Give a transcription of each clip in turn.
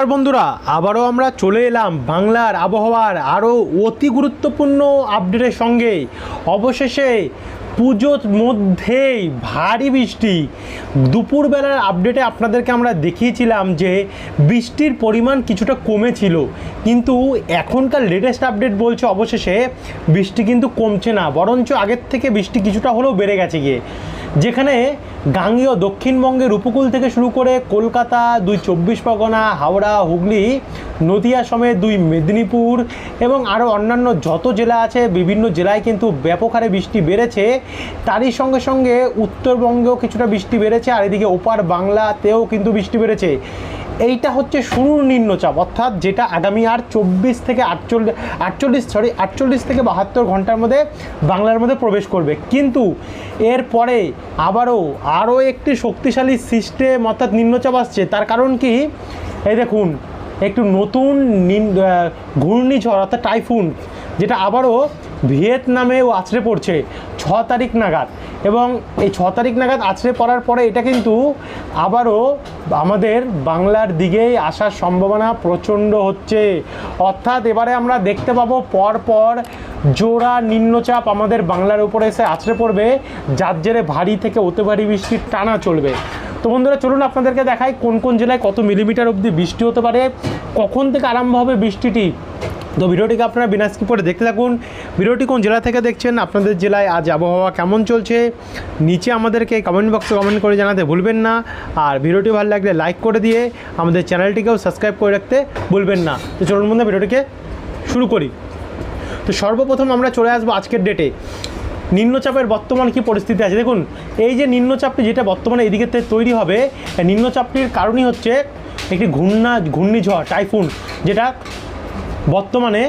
আর বন্ধুরা, আবারও আমরা চলে এলাম বাংলার আবহাওয়ার আরও অতি গুরুত্বপূর্ণ আপডেটের সঙ্গে। অবশেষে পুজোর মধ্যেই ভারী বৃষ্টি। দুপুরবেলার আপডেটে আপনাদেরকে আমরা দেখিয়েছিলাম যে বৃষ্টির পরিমাণ কিছুটা কমেছিল। কিন্তু এখনকার লেটেস্ট আপডেট বলছে অবশেষে বৃষ্টি কিন্তু কমছে না, বরঞ্চ আগের থেকে বৃষ্টি কিছুটা হলেও বেড়ে গেছে গিয়ে। যেখানে গাঙ্গীয় দক্ষিণবঙ্গের উপকূল থেকে শুরু করে কলকাতা, দুই চব্বিশ পরগনা, হাওড়া, হুগলি, নদিয়া সমেত দুই মেদিনীপুর এবং আরও অন্যান্য যত জেলা আছে, বিভিন্ন জেলায় কিন্তু ব্যাপক হারে বৃষ্টি বেড়েছে। তারই সঙ্গে সঙ্গে উত্তরবঙ্গেও কিছুটা বৃষ্টি বেড়েছে, আর এদিকে ওপার বাংলাতেও কিন্তু বৃষ্টি বেড়েছে। এইটা হচ্ছে শুরুর নিম্নচাপ, অর্থাৎ যেটা আগামী আর চব্বিশ থেকে আটচল্লিশ আটচল্লিশ সরি আটচল্লিশ থেকে বাহাত্তর ঘণ্টার মধ্যে বাংলার মধ্যে প্রবেশ করবে। কিন্তু এরপরে আবারও আরও একটি শক্তিশালী সিস্টেম অর্থাৎ নিম্নচাপ আসছে। তার কারণ কি? এই দেখুন, একটু নতুন ঘূর্ণিঝড়, অর্থাৎ টাইফুন, যেটা আবারও ভিয়েতনামেও আছড়ে পড়ছে। ছ তারিখ নাগাদ। এবং এই ছ তারিখ নাগাদ আছড়ে পড়ার পরে এটা কিন্তু আবারও আমাদের বাংলার দিকেই আসার সম্ভাবনা প্রচণ্ড হচ্ছে। অর্থাৎ এবারে আমরা দেখতে পাবো পর পর জোড়া নিম্নচাপ আমাদের বাংলার উপরে এসে আছড়ে পড়বে। যার জেরে ভারী থেকে অতি ভারী বৃষ্টির টানা চলবে। তো বন্ধুরা, চলুন আপনাদেরকে দেখাই কোন কোন জেলায় কত মিলিমিটার অবধি বৃষ্টি হতে পারে, কখন থেকে আরম্ভ হবে বৃষ্টিটি তো ভিডিওটিকে আপনারা বিনা স্কিপ করে দেখতে থাকুন। ভিডিওটি কোন জেলা থেকে দেখছেন, আপনাদের জেলায় আজ আবহাওয়া কেমন চলছে, নিচে আমাদেরকে কমেন্ট বক্সে কমেন্ট করে জানাতে ভুলবেন না। আর ভিডিওটি ভালো লাগলে লাইক করে দিয়ে আমাদের চ্যানেলটিকেও সাবস্ক্রাইব করে রাখতে ভুলবেন না। তো চলুন বন্ধু ভিডিওটিকে শুরু করি। তো সর্বপ্রথম আমরা চলে আসব আজকের ডেটে নিম্নচাপের বর্তমান কি পরিস্থিতি আছে? দেখুন, এই যে নিম্নচাপটি যেটা বর্তমানে এদিকে তৈরি হবে নিম্নচাপটির কারণই হচ্ছে একটি ঘূর্ণা, ঘূর্ণিঝড়, টাইফুন, যেটা বর্তমানে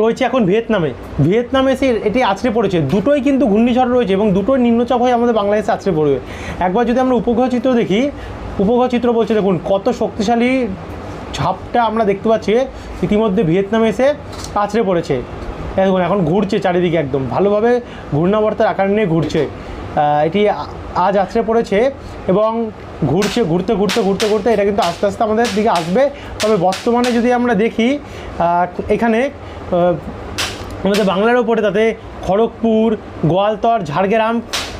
রয়েছে এখন ভিয়েতনামে। ভিয়েতনামে এসে এটি আছড়ে পড়েছে। দুটোই কিন্তু ঘূর্ণিঝড় রয়েছে এবং দুটোই নিম্নচাপ হয়ে আমাদের বাংলাদেশে আছড়ে পড়বে। একবার যদি আমরা উপগ্রহ চিত্র দেখি, উপগ্রহ চিত্র বলছে, দেখুন, কত শক্তিশালী ঝাপটা আমরা দেখতে পাচ্ছি। ইতিমধ্যে ভিয়েতনামে এসে আছড়ে পড়েছে। দেখুন, এখন ঘুরছে চারিদিকে একদম। ভালোভাবে ঘূর্ণাবর্তার আকার নিয়ে ঘুরছে। এটি আজ আছড়ে পড়েছে এবং ঘুরছে, ঘুরতে ঘুরতে ঘুরতে ঘুরতে এটা কিন্তু আস্তে আস্তে আমাদের দিকে আসবে। তবে বর্তমানে যদি আমরা দেখি এখানে আমাদের বাংলার ওপরে তাতে খড়গপুর, গোয়ালতর, ঝাড়গ্রাম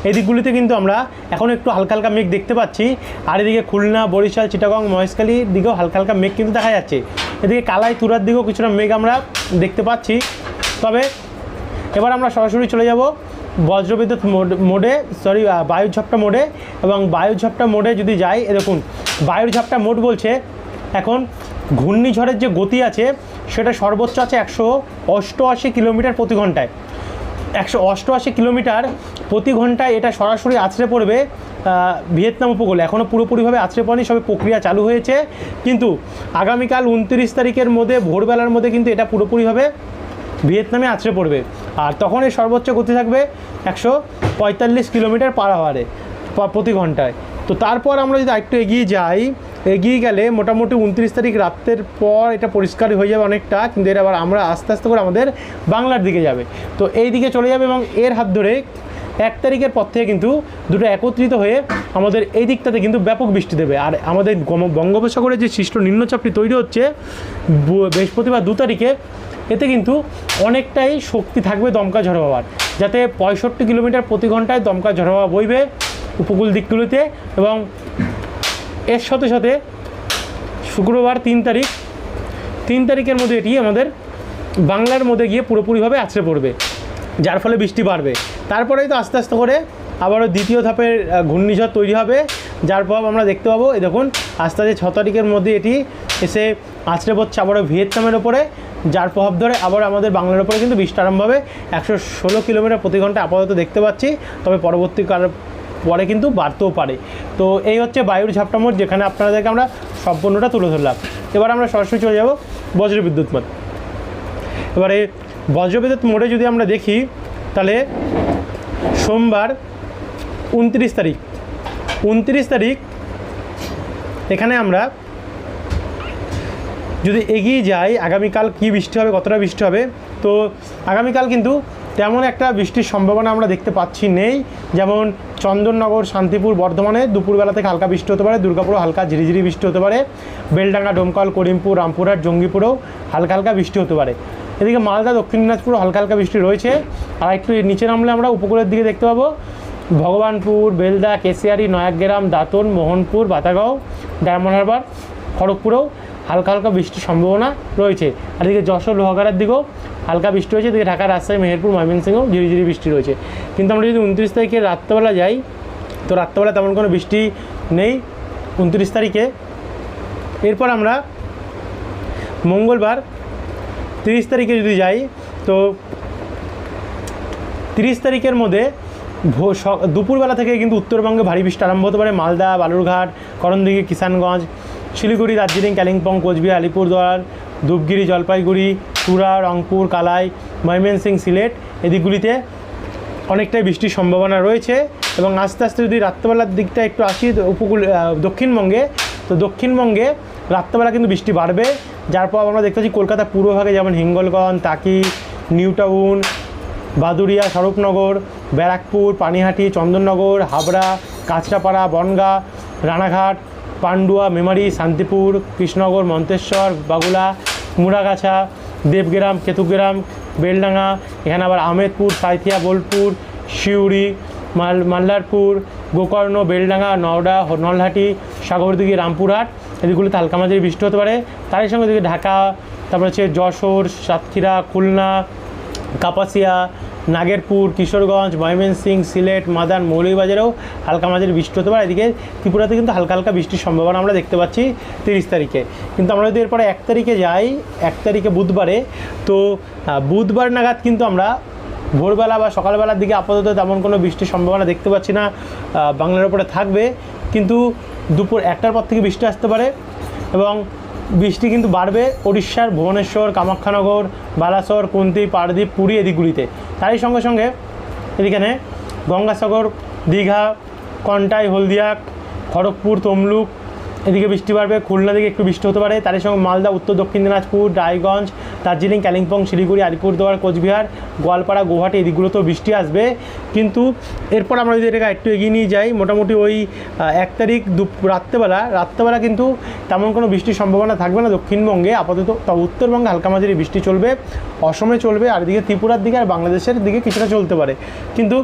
এই দিকগুলিতে কিন্তু আমরা এখন একটু হালকা হালকা মেঘ দেখতে পাচ্ছি। আর এদিকে খুলনা, বরিশাল, চিটাগং মহেশখালীর দিকেও হালকা হালকা মেঘ কিন্তু দেখা যাচ্ছে। এদিকে কালাই তুরার দিকেও কিছুটা মেঘ আমরা দেখতে পাচ্ছি। তবে এবার আমরা সরাসরি চলে যাব বজ্রবিদ্যুৎ মোড- সরি বায়ু ঝাপটা মোডে এবং বায়ু ঝাপটা মোডে যদি যাই দেখুন বায়ুর ঝাপটা মোড বলছে, এখন ঘূর্ণিঝড়ের যে গতি আছে, সেটা সর্বোচ্চ আছে একশো অষ্টআশি কিলোমিটার প্রতি ঘন্টায়। একশো অষ্টআশি কিলোমিটার প্রতি ঘন্টায় এটা সরাসরি আছড়ে পড়বে ভিয়েতনাম উপকূলে। এখনও পুরোপুরিভাবে আছড়ে পড়েনি, সবে প্রক্রিয়া চালু হয়েছে। কিন্তু আগামীকাল উনত্রিশ তারিখের মধ্যে, ভোরবেলার মধ্যে কিন্তু এটা পুরোপুরিভাবে ভিয়েতনামে আছড়ে পড়বে। আর তখন এর সর্বোচ্চ গতি থাকবে একশো পঁয়তাল্লিশ কিলোমিটার পার আওয়ারে প্রতি ঘন্টায়। তো তারপর আমরা যদি একটু এগিয়ে যাই, এগিয়ে গেলে মোটামুটি উনত্রিশ তারিখ রাতের পর এটা পরিষ্কার হয়ে যাবে অনেকটা, কিন্তু এর আবার আমরা আস্তে আস্তে করে আমাদের বাংলার দিকে যাবে। তো এই দিকে চলে যাবে এবং এর হাত ধরে এক তারিখের পর থেকে কিন্তু দুটো একত্রিত হয়ে আমাদের এই দিকটাতে কিন্তু ব্যাপক বৃষ্টি দেবে। আর আমাদের বঙ্গোপসাগরে যে সৃষ্ট নিম্নচাপটি তৈরি হচ্ছে বৃহস্পতিবার দু তারিখে এতে কিন্তু অনেকটাই শক্তি থাকবে দমকা ঝড় হওয়ার যাতে পঁয়ষট্টি কিলোমিটার প্রতি ঘন্টায় দমকা ঝড় হওয়া বইবে উপকূল দিকগুলিতে এবং এর সাথে সাথে শুক্রবার তিন তারিখ, তিন তারিখের মধ্যে এটি আমাদের বাংলার মধ্যে গিয়ে পুরোপুরিভাবে আছড়ে পড়বে, যার ফলে বৃষ্টি বাড়বে। তারপরেই তো আস্তে আস্তে করে আবারও দ্বিতীয় ধাপের ঘূর্ণিঝড় তৈরি হবে। যার প্রভাব আমরা দেখতে পাবো। এই দেখুন, আস্তে আস্তে ছ তারিখের মধ্যে এটি এসে আছড়ে পড়ছে আবারও ভিয়েতনামের ওপরে, যার প্রভাব ধরে আবার আমাদের বাংলার ওপরে কিন্তু হবে একশো ষোলো কিলোমিটার প্রতি ঘণ্টা আপাতত দেখতে পাচ্ছি, তবে পরবর্তীকাল পরে কিন্তু বাড়তেও পারে। তো এই হচ্ছে বায়ুর ঝাপটা মোট যেখানে আপনাদেরকে আমরা সম্পূর্ণটা তুলে ধরলাম। এবার আমরা সরাসরি চলে যাব বজ্রবিদ্যুৎ মোড। এবারে বজ্রবিদ্যুৎ মোড়ে যদি আমরা দেখি, তাহলে সোমবার উনত্রিশ তারিখ উনত্রিশ তারিখ, এখানে আমরা যদি এগিয়ে যাই, আগামীকাল কী বৃষ্টি হবে, কতটা বৃষ্টি হবে, তো আগামীকাল কিন্তু তেমন একটা বৃষ্টির সম্ভাবনা আমরা দেখতে পাচ্ছি নেই। যেমন চন্দননগর, শান্তিপুর, বর্ধমানে দুপুরবেলা থেকে হালকা বৃষ্টি হতে পারে, দুর্গাপুরও হালকা ঝিরিঝিরি বৃষ্টি হতে পারে। বেলডাঙ্গা, ডোমকল, করিমপুর, রামপুরহাট, জঙ্গিপুরেও হালকা হালকা বৃষ্টি হতে পারে। এদিকে মালদা, দক্ষিণ দিনাজপুরও হালকা হালকা বৃষ্টি রয়েছে। আর একটু নিচে নামলে আমরা উপকূলের দিকে দেখতে পাবো। ভগবানপুর, বেলদা, কেশিয়ারি, নয়াগ্রাম, দাঁতন, মোহনপুর, বাতাগাঁও, ডায়মন্ড হারবার, খড়গপুরেও হালকা হালকা বৃষ্টির সম্ভাবনা রয়েছে। আর এদিকে যশোর, লোহাগাড়ার দিকেও হালকা বৃষ্টি হয়েছে এদিকে ঢাকা, রাজশাহী, মেহেরপুর, ময়মনসিংহেও ঝিরিঝিরি বৃষ্টি রয়েছে। কিন্তু আমরা যদি উনত্রিশ তারিখে রাত্রেবেলা যাই, তো রাত্রেবেলা তেমন কোনো বৃষ্টি নেই উনত্রিশ তারিখে। এরপর আমরা মঙ্গলবার তিরিশ তারিখে যদি যাই, তো তিরিশ তারিখের মধ্যে দুপুরবেলা থেকে কিন্তু উত্তরবঙ্গে ভারী বৃষ্টি আরম্ভ হতে পারে। মালদা, বালুরঘাট, করণদিঘি, কিষানগঞ্জ, শিলিগুড়ি, দার্জিলিং কালিম্পং কোচবিহার, আলিপুরদুয়ার, ধূপগিরি, জলপাইগুড়ি, তুরা, রংপুর, কালাই ময়মনসিং সিলেট এদিকগুলিতে অনেকটাই বৃষ্টির সম্ভাবনা রয়েছে এবং আস্তে আস্তে যদি রাত্রেবেলার দিকটা একটু আসি উপকূল দক্ষিণবঙ্গে, তো দক্ষিণবঙ্গে রাত্রেবেলা কিন্তু বৃষ্টি বাড়বে। যার পর আমরা দেখতে পাচ্ছি কলকাতা পূর্বভাগে যেমন হিঙ্গলগঞ্জ তাকি নিউ টাউন বাদুরিয়া স্বরূপনগর, ব্যারাকপুর, পানিহাটি, চন্দননগর, হাবড়া, কাঁচরাপাড়া, বনগা, রানাঘাট, পান্ডুয়া, মেমারি, শান্তিপুর, কৃষ্ণনগর, মন্তেশ্বর, বাগুলা, মুড়াগাছা, দেবগ্রাম, কেতুগ্রাম, বেলডাঙ্গা, এখানে আবার আহমেদপুর, সাঁইথিয়া, বোলপুর শিউড়ি মাল, মাল্লারপুর, গোকর্ণ, বেলডাঙ্গা, নওডা নলহাটি, সাগরদিঘি, রামপুরহাট, এদিকগুলিতে হালকা মাঝারি বৃষ্টি হতে পারে। তারই সঙ্গে ঢাকা, তারপর হচ্ছে যশোর, সাতক্ষীরা, খুলনা কাপাসিয়া, নাগেরপুর, কিশোরগঞ্জ ময়মনসিং সিলেট মাদান মৌলভীবাজারেও হালকা মাঝারি বৃষ্টি হতে পারে। এদিকে ত্রিপুরাতে কিন্তু হালকা হালকা বৃষ্টির সম্ভাবনা আমরা দেখতে পাচ্ছি তিরিশ তারিখে। কিন্তু আমরা যদি এরপরে এক তারিখে যাই, এক তারিখে বুধবারে, তো বুধবার নাগাদ কিন্তু আমরা ভোরবেলা বা সকালবেলার দিকে আপাতত তেমন কোনো বৃষ্টির সম্ভাবনা দেখতে পাচ্ছি না বাংলার উপরে থাকবে। কিন্তু দুপুর একটার পর থেকে বৃষ্টি আসতে পারে এবং বৃষ্টি কিন্তু বাড়বে ওড়িশার ভুবনেশ্বর, কামাখ্যানগর, বালাসর, কুন্তি পারদ্বীপ পুরী এদিকগুলিতে। তারই সঙ্গে সঙ্গে এদিকে গঙ্গাসাগর, দীঘা, কন্টাই, হলদিয়া, খড়গপুর, তমলুক এদিকে বৃষ্টি বাড়বে। খুলনা দিকে একটু বৃষ্টি হতে পারে। তারই সঙ্গে মালদা, উত্তর দক্ষিণ দিনাজপুর, রায়গঞ্জ দার্জিলিং, কালিম্পং, শিলিগুড়ি, আলিপুরদুয়ার, কোচবিহার, গোয়ালপাড়া, গুয়াহাটি এদিকগুলোতেও বৃষ্টি আসবে। কিন্তু এরপর আমরা যদি এটাকে একটু এগিয়ে নিয়ে যাই, মোটামুটি ওই এক তারিখ দু রাত্রেবেলা রাত্রেবেলা কিন্তু তেমন কোনো বৃষ্টির সম্ভাবনা থাকবে না দক্ষিণবঙ্গে, আপাতত তবে উত্তরবঙ্গে হালকা মাঝারি বৃষ্টি চলবে, অসমে চলবে, আর এদিকে ত্রিপুরার দিকে আর বাংলাদেশের দিকে কিছুটা চলতে পারে। কিন্তু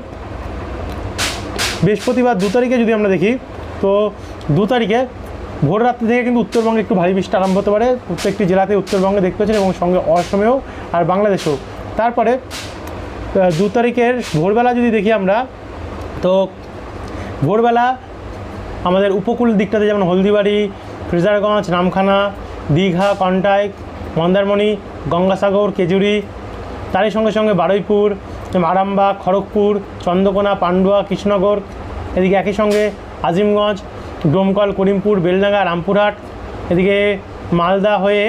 বৃহস্পতিবার দু তারিখে যদি আমরা দেখি, তো দু তারিখে ভোর রাত্রি থেকে কিন্তু উত্তরবঙ্গে একটু ভারী বৃষ্টি আরম্ভ হতে পারে। প্রত্যেকটি জেলাতে উত্তরবঙ্গে দেখতে পাচ্ছেন এবং সঙ্গে অসমেও আর বাংলাদেশেও। তারপরে দু তারিখের ভোরবেলা যদি দেখি আমরা, তো ভোরবেলা আমাদের উপকূল দিকটাতে যেমন হলদিবাড়ি, ফ্রেজারগঞ্জ নামখানা দীঘা, কন্টাই, মন্দারমণি, গঙ্গাসাগর কেজুরি তারই সঙ্গে সঙ্গে বারুইপুর আরামবাগ, খড়গপুর, চন্দ্রকোনা, পান্ডুয়া, কৃষ্ণনগর, এদিকে একই সঙ্গে আজিমগঞ্জ ডোমকল, করিমপুর, বেলডাঙ্গা, রামপুরহাট, এদিকে মালদা হয়ে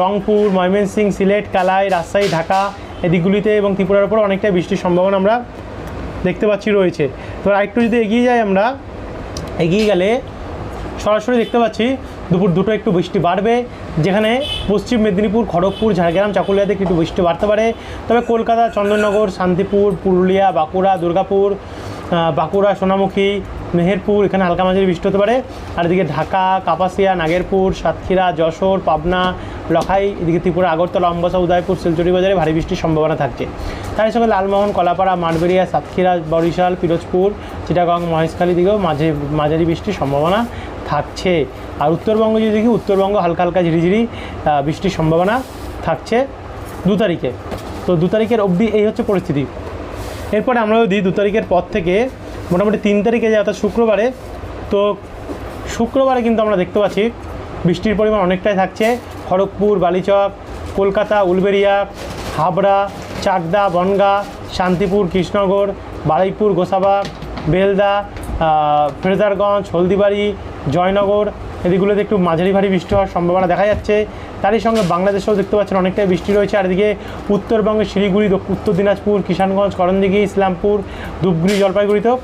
রংপুর, ময়মনসিং, সিলেট, কালাই, রাজশাহী, ঢাকা এদিকগুলিতে এবং ত্রিপুরার উপর অনেকটাই বৃষ্টির সম্ভাবনা আমরা দেখতে পাচ্ছি রয়েছে। তো আরেকটু যদি এগিয়ে যাই আমরা, এগিয়ে গেলে সরাসরি দেখতে পাচ্ছি দুপুর দুটো একটু বৃষ্টি বাড়বে, যেখানে পশ্চিম মেদিনীপুর, খড়গপুর, ঝাড়গ্রাম, চাকুলিয়াতে একটু বৃষ্টি বাড়তে পারে। তবে কলকাতা, চন্দননগর, শান্তিপুর, পুরুলিয়া, বাঁকুড়া, দুর্গাপুর বাঁকুড়া, সোনামুখী মেহেরপুর, এখানে হালকা মাঝারি বৃষ্টি হতে পারে। আর এদিকে ঢাকা, কাপাসিয়া, নাগেরপুর, সাতক্ষীরা, যশোর, পাবনা, লখাই, এদিকে ত্রিপুরা, আগরতলা, অম্বাসা, উদয়পুর, শিলচুরি বাজারে ভারী বৃষ্টির সম্ভাবনা থাকছে। তার সঙ্গে লালমোহন, কলাপাড়া মাঠবেড়িয়া সাতক্ষীরা, বরিশাল, পিরোজপুর, চিটাগং, মহেশখালী দিকেও মাঝে, মাঝারি বৃষ্টির সম্ভাবনা থাকছে। আর উত্তরবঙ্গ যদি দেখি, উত্তরবঙ্গ হালকা হালকা ঝিরিঝিরি বৃষ্টির সম্ভাবনা থাকছে দু তারিখে। তো দু তারিখের অবধি এই হচ্ছে পরিস্থিতি। এরপরে আমরা যদি দু তারিখের পর থেকে মোটামুটি তিন তারিখে যাই অর্থাৎ শুক্রবারে তো শুক্রবারে কিন্তু আমরা দেখতে পাচ্ছি বৃষ্টির পরিমাণ অনেকটাই থাকছে। খড়গপুর বালিচক কলকাতা উলবেরিয়া হাবড়া চাকদা বনগা শান্তিপুর কৃষ্ণনগর বারুইপুর গোসাবা বেলদা আহ, ফ্রেজারগঞ্জ হলদিবাড়ি জয়নগর এদিকগুলোতে একটু মাঝারি ভারী বৃষ্টি হওয়ার সম্ভাবনা দেখা যাচ্ছে। তারই সঙ্গে বাংলাদেশেও দেখতে পাচ্ছেন অনেকটাই বৃষ্টি রয়েছে। আর এদিকে উত্তরবঙ্গের শিলিগুড়ি উত্তর দিনাজপুর, কিষানগঞ্জ, করণদিঘি, ইসলামপুর, ধূপগুড়ি, জলপাইগুড়িতেও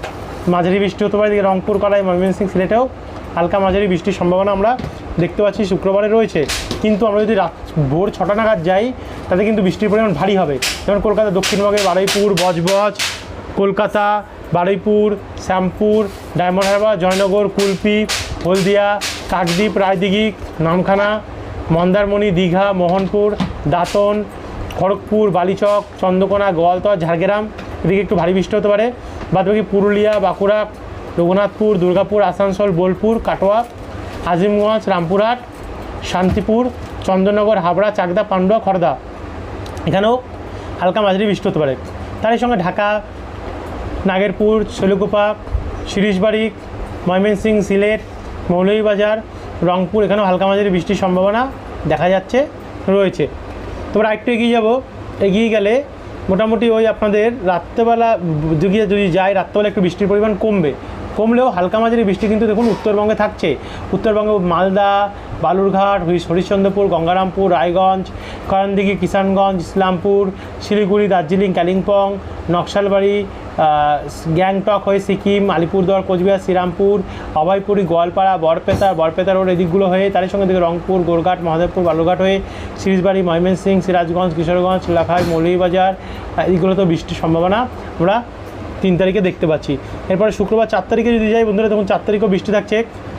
মাঝারি বৃষ্টি হতে পারে। এদিকে রংপুর, কলাই, ময়মনসিংহ, সিলেটেও হালকা মাঝারি বৃষ্টির সম্ভাবনা আমরা দেখতে পাচ্ছি। শুক্রবারে রয়েছে। কিন্তু আমরা যদি রাত ভোর ছটা নাগাদ যাই, তাতে কিন্তু বৃষ্টির পরিমাণ ভারী হবে। যেমন কলকাতা দক্ষিণবঙ্গের বারুইপুর, বজবজ, কলকাতা, বারুইপুর, শ্যামপুর, ডায়মন্ড হারবার, জয়নগর, কুলপি, হলদিয়া, কাকদ্বীপ, রায়দিঘি, নামখানা মন্দারমণি, দীঘা, মোহনপুর, দাঁতন, খড়গপুর, বালিচক, চন্দ্রকোনা, গোয়ালতর, ঝাড়গ্রাম। এদিকে একটু ভারী বৃষ্টি হতে পারে। বাদবাকি পুরুলিয়া, বাঁকুড়া, রঘুনাথপুর, দুর্গাপুর, আসানসোল, বোলপুর, কাটোয়া, আজিমগঞ্জ, রামপুরহাট, শান্তিপুর চন্দ্রনগর হাবড়া, চাকদা, পান্ডুয়া, খড়দা। এখানেও হালকা মাঝারি বৃষ্টি হতে পারে। তারই সঙ্গে ঢাকা, নাগেরপুর, শৈলকুপা শিরিশবাড়ি ময়মনসিং সিলেট, মৌলভীবাজার রংপুর, এখানেও হালকা মাঝারি বৃষ্টির সম্ভাবনা দেখা যাচ্ছে, রয়েছে। তোমরা একটু এগিয়ে যাব। এগিয়ে গেলে মোটামুটি ওই আপনাদের রাত্রেবেলা যদি যদি যায়, রাত্রেবেলা একটু বৃষ্টির পরিমাণ কমবে। কমলেও হালকা মাঝারি বৃষ্টি কিন্তু দেখুন উত্তরবঙ্গে থাকছে। উত্তরবঙ্গে, মালদা, বালুরঘাট হরিশ্চন্দ্রপুর, গঙ্গারামপুর, রায়গঞ্জ, করণদিঘি, কিষানগঞ্জ, ইসলামপুর, শিলিগুড়ি, দার্জিলিং, কালিম্পং, নকশালবাড়ি গ্যাংটক হয়ে সিকিম, আলিপুরদুয়ার, কোচবিহার, শ্রীরামপুর, অভয়পুরি, গোয়ালপাড়া বরপেতা বরপেতা রোড এদিকগুলো হয়ে তারই সঙ্গে দিকে রংপুর, গোরঘাট, মহাদেবপুর বালুঘাট হয়ে সিরিজবাড়ি ময়মনসিং সিরাজগঞ্জ, কিশোরগঞ্জ, লাখাই, মৌলভীবাজার এদিকগুলোতে বৃষ্টির সম্ভাবনা আমরা তিন তারিখে দেখতে পাচ্ছি। এরপরে শুক্রবার চার তারিখে যদি যাই বন্ধুরা তখন চার তারিখও বৃষ্টি থাকছে।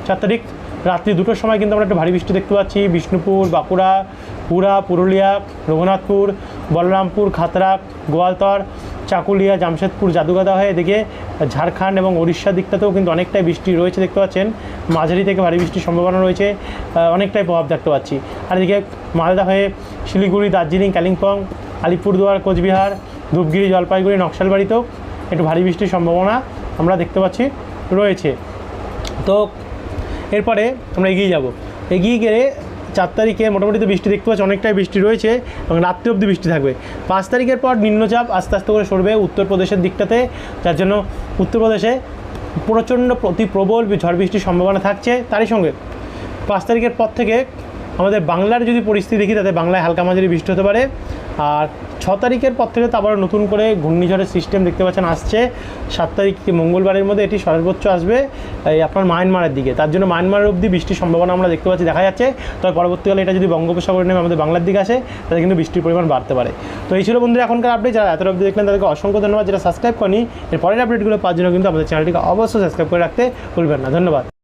চার তারিখ রাত্রি দুটোর সময় কিন্তু আমরা একটা ভারী বৃষ্টি দেখতে পাচ্ছি। বিষ্ণুপুর, বাঁকুড়া, পুরা, পুরুলিয়া, রঘুনাথপুর, বলরামপুর, খাতড়া, গোয়ালতর চাকুলিয়া, জামশেদপুর, জাদুগাদা হয়ে এদিকে ঝাড়খণ্ড এবং উড়িষ্যার দিকটাতেও কিন্তু অনেকটাই বৃষ্টি রয়েছে দেখতে পাচ্ছেন। মাঝারি থেকে ভারী বৃষ্টির সম্ভাবনা রয়েছে। অনেকটাই প্রভাব দেখতে পাচ্ছি। আর এদিকে মালদা হয়ে শিলিগুড়ি, দার্জিলিং, কালিম্পং, আলিপুরদুয়ার, কোচবিহার, ধূপগিরি, জলপাইগুড়ি, নকশালবাড়িতেও একটু ভারী বৃষ্টির সম্ভাবনা আমরা দেখতে পাচ্ছি রয়েছে। তো এরপরে আমরা এগিয়ে যাব। এগিয়ে গেলে চার তারিখে মোটামুটি তো বৃষ্টি দেখতে পাচ্ছি, অনেকটাই বৃষ্টি রয়েছে এবং রাত্রি অবধি বৃষ্টি থাকবে। পাঁচ তারিখের পর নিম্নচাপ আস্তে আস্তে করে সরবে উত্তরপ্রদেশের দিকটাতে, যার জন্য উত্তরপ্রদেশে প্রচণ্ড প্রতি প্রবল ঝড় বৃষ্টির সম্ভাবনা থাকছে তারই সঙ্গে। পাঁচ তারিখের পর থেকে আমাদের বাংলার যদি পরিস্থিতি দেখি, তাতে বাংলায় হালকা মাঝারি বৃষ্টি হতে পারে। আর ছ তারিখের পর থেকে তো আবার নতুন করে ঘূর্ণিঝড়ের সিস্টেম দেখতে পাচ্ছেন, আসছে। সাত তারিখ মঙ্গলবারের মধ্যে এটি সর্বোচ্চ আসবে, এই আপনার মায়ানমারের দিকে। তার জন্য মায়ানমারের অবধি বৃষ্টির সম্ভাবনা আমরা দেখতে পাচ্ছি, দেখা যাচ্ছে। তবে পরবর্তীকালে এটা যদি বঙ্গোপসাগরে নেমে আমাদের বাংলার দিকে আসে তাহলে কিন্তু বৃষ্টির পরিমাণ বাড়তে পারে। তো এই ছিল বন্ধুরা এখনকার আপডেট যারা এত অবধি দেখলেন, তাদেরকে অসংখ্য ধন্যবাদ। যারা সাবস্ক্রাইব করেনি এর পরের আপডেটগুলো পাওয়ার জন্য কিন্তু আমাদের চ্যানেলটিকে অবশ্যই সাবস্ক্রাইব করে রাখতে ভুলবেন না। ধন্যবাদ।